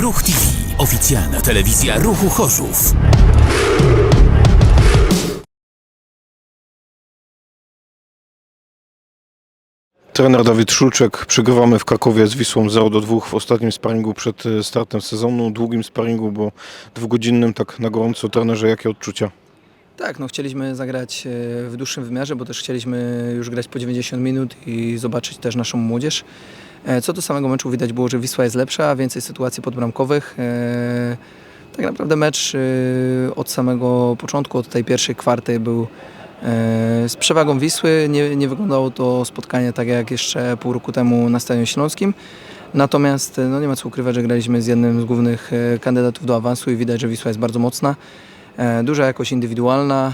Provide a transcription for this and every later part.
Ruch TV. Oficjalna telewizja Ruchu Chorzów. Trener Dawid Szulczek. Przegrywamy w Krakowie z Wisłą 0 do 2 w ostatnim sparingu przed e, startem sezonu. Długim sparingu, bo dwugodzinnym, tak na gorąco. Trenerze, jakie odczucia? Tak, no chcieliśmy zagrać e, w dłuższym wymiarze, bo też chcieliśmy już grać po 90 minut i zobaczyć też naszą młodzież. E, Co do samego meczu widać było, że Wisła jest lepsza, więcej sytuacji podbramkowych. E, Tak naprawdę mecz e, od samego początku, od tej pierwszej kwarty był z przewagą Wisły. Nie, nie wyglądało to spotkanie tak jak jeszcze pół roku temu na Stadionie Śląskim. Natomiast no nie ma co ukrywać, że graliśmy z jednym z głównych kandydatów do awansu i widać, że Wisła jest bardzo mocna. Duża jakość indywidualna,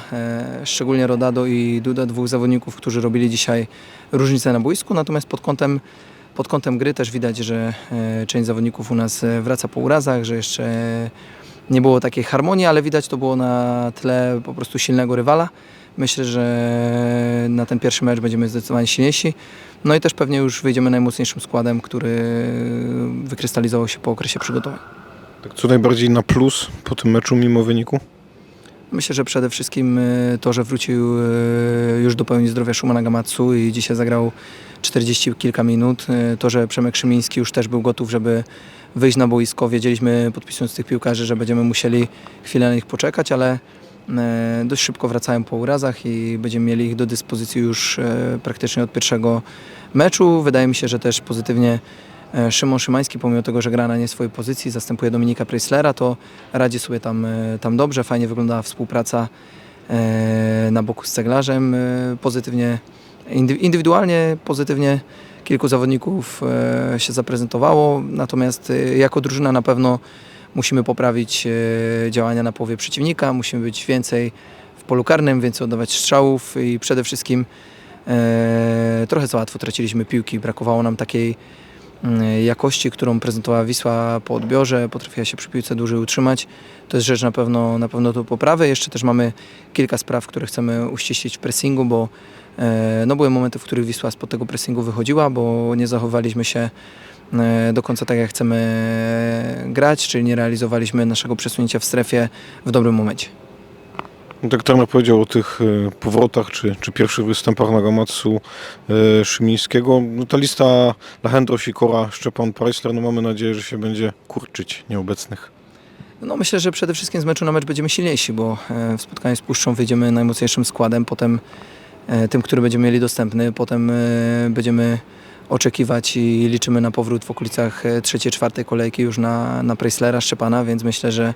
szczególnie Rodado i Duda, dwóch zawodników, którzy robili dzisiaj różnicę na boisku, natomiast pod kątem, pod kątem gry też widać, że e, część zawodników u nas e, wraca po urazach, że jeszcze nie było takiej harmonii, ale widać to było na tle po prostu silnego rywala. Myślę, że na ten pierwszy mecz będziemy zdecydowanie silniejsi. No i też pewnie już wyjdziemy najmocniejszym składem, który wykrystalizował się po okresie przygotowań. Tak, co najbardziej na plus po tym meczu, mimo wyniku? Myślę, że przede wszystkim e, to, że wrócił e, już do pełni zdrowia Szumana Gamatsu i dzisiaj zagrał 40 kilka minut. E, To, że Przemek Szymiński już też był gotów, żeby wyjść na boisko. Wiedzieliśmy podpisując tych piłkarzy, że będziemy musieli chwilę na nich poczekać, ale dość szybko wracają po urazach i będziemy mieli ich do dyspozycji już praktycznie od pierwszego meczu. Wydaje mi się, że też pozytywnie Szymon Szymański, pomimo tego, że gra na nie swojej pozycji, zastępuje Dominika Preislera, to radzi sobie tam, e, tam dobrze. Fajnie wyglądała współpraca e, na boku z ceglarzem. E, Pozytywnie, indy- indywidualnie pozytywnie kilku zawodników e, się zaprezentowało, natomiast e, jako drużyna na pewno musimy poprawić e, działania na połowie przeciwnika, musimy być więcej w polu karnym, więcej oddawać strzałów i przede wszystkim e, trochę za łatwo traciliśmy piłki, brakowało nam takiej jakości, którą prezentowała Wisła po odbiorze, potrafiła się przy piłce dłużej utrzymać. To jest rzecz na pewno, na pewno do poprawy. Jeszcze też mamy kilka spraw, które chcemy uściślić w pressingu, bo e, no, były momenty, w których Wisła spod tego pressingu wychodziła, bo nie zachowaliśmy się e, do końca tak, jak chcemy grać, czyli nie realizowaliśmy naszego przesunięcia w strefie w dobrym momencie. Tak trener powiedział o tych e, powrotach, czy, czy pierwszych występach na Gamatsu e, Szymińskiego. No ta lista Lachendro, Sikora, Szczepan, Preisler, no mamy nadzieję, że się będzie kurczyć nieobecnych. No myślę, że przede wszystkim z meczu na mecz będziemy silniejsi, bo e, w spotkaniu z Puszczą wyjdziemy najmocniejszym składem, potem tym, który będziemy mieli dostępny, potem będziemy oczekiwać i liczymy na powrót w okolicach trzeciej, czwartej kolejki już na, na Preislera, Szczepana, więc myślę, że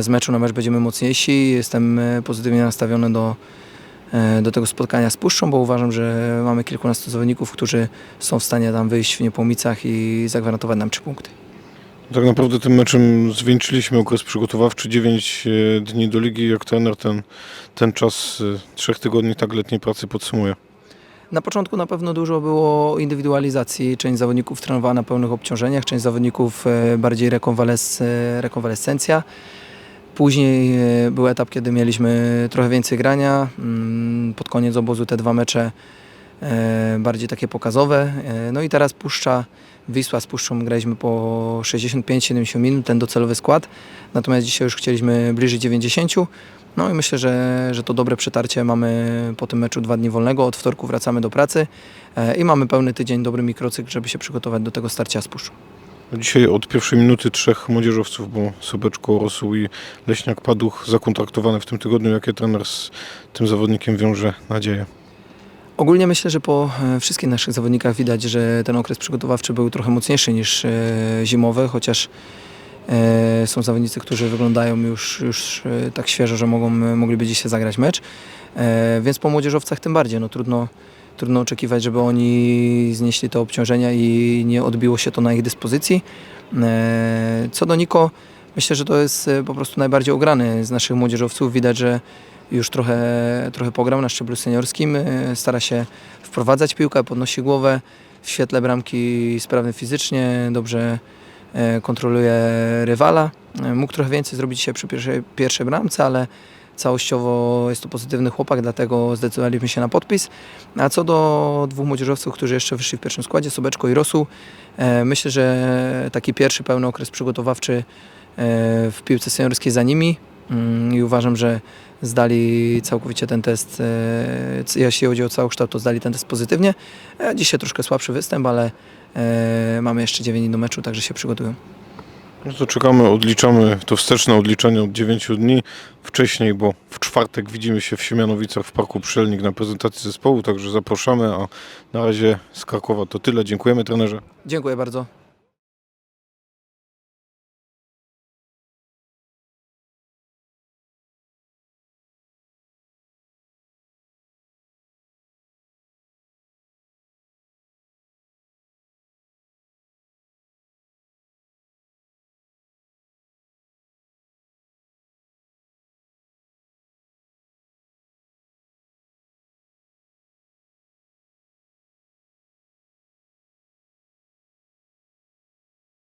z meczu na mecz będziemy mocniejsi. Jestem e, pozytywnie nastawiony do, e, do tego spotkania z Puszczą, bo uważam, że mamy kilkunastu zawodników, którzy są w stanie tam wyjść w Niepomicach i zagwarantować nam trzy punkty. Tak naprawdę tym meczem zwieńczyliśmy okres przygotowawczy, 9 e, dni do ligi. Jak trener ten, ten czas e, trzech tygodni tak letniej pracy podsumuje? Na początku na pewno dużo było indywidualizacji. Część zawodników trenowała na pełnych obciążeniach, część zawodników e, bardziej rekonwales, e, rekonwalescencja. Później e, był etap, kiedy mieliśmy trochę więcej grania. Mm, Pod koniec obozu te dwa mecze e, bardziej takie pokazowe. E, No i teraz Puszcza, Wisła z Puszczą graliśmy po 65-70 minut, ten docelowy skład. Natomiast dzisiaj już chcieliśmy bliżej 90. No i myślę, że, że to dobre przetarcie. Mamy po tym meczu dwa dni wolnego. Od wtorku wracamy do pracy i mamy pełny tydzień, dobry mikrocykl, żeby się przygotować do tego starcia z Puszczą. Dzisiaj od pierwszej minuty trzech młodzieżowców, bo Sobeczko, Rosół i Leśniak Paduch zakontraktowane w tym tygodniu. Jakie trener z tym zawodnikiem wiąże nadzieję? Ogólnie myślę, że po e, wszystkich naszych zawodnikach widać, że ten okres przygotowawczy był trochę mocniejszy niż e, zimowy, chociaż e, są zawodnicy, którzy wyglądają już, już tak świeżo, że mogą, mogliby dzisiaj zagrać mecz. Więc po młodzieżowcach tym bardziej. No, trudno, trudno oczekiwać, żeby oni znieśli te obciążenia i nie odbiło się to na ich dyspozycji. E, Co do Niko, myślę, że to jest e, po prostu najbardziej ograny z naszych młodzieżowców. Widać, że już trochę, trochę pograł na szczeblu seniorskim, e, stara się wprowadzać piłkę, podnosi głowę, w świetle bramki sprawny fizycznie, dobrze kontroluje rywala. Mógł trochę więcej zrobić dzisiaj przy pierwszej, pierwszej bramce, ale całościowo jest to pozytywny chłopak, dlatego zdecydowaliśmy się na podpis. A co do dwóch młodzieżowców, którzy jeszcze wyszli w pierwszym składzie, Sobeczko i Rosu, e, myślę, że taki pierwszy pełny okres przygotowawczy e, w piłce seniorskiej za nimi Mm, i uważam, że zdali całkowicie ten test, e, jeśli chodzi o całokształt, to zdali ten test pozytywnie. Dzisiaj troszkę słabszy występ, ale mamy jeszcze 9 dni do meczu, także się przygotują. No to czekamy, odliczamy to wsteczne odliczenie od 9 dni wcześniej, bo w czwartek widzimy się w Siemianowicach w Parku Przyelnik na prezentacji zespołu, także zapraszamy, a na razie z Krakowa to tyle. Dziękujemy trenerze. Dziękuję bardzo.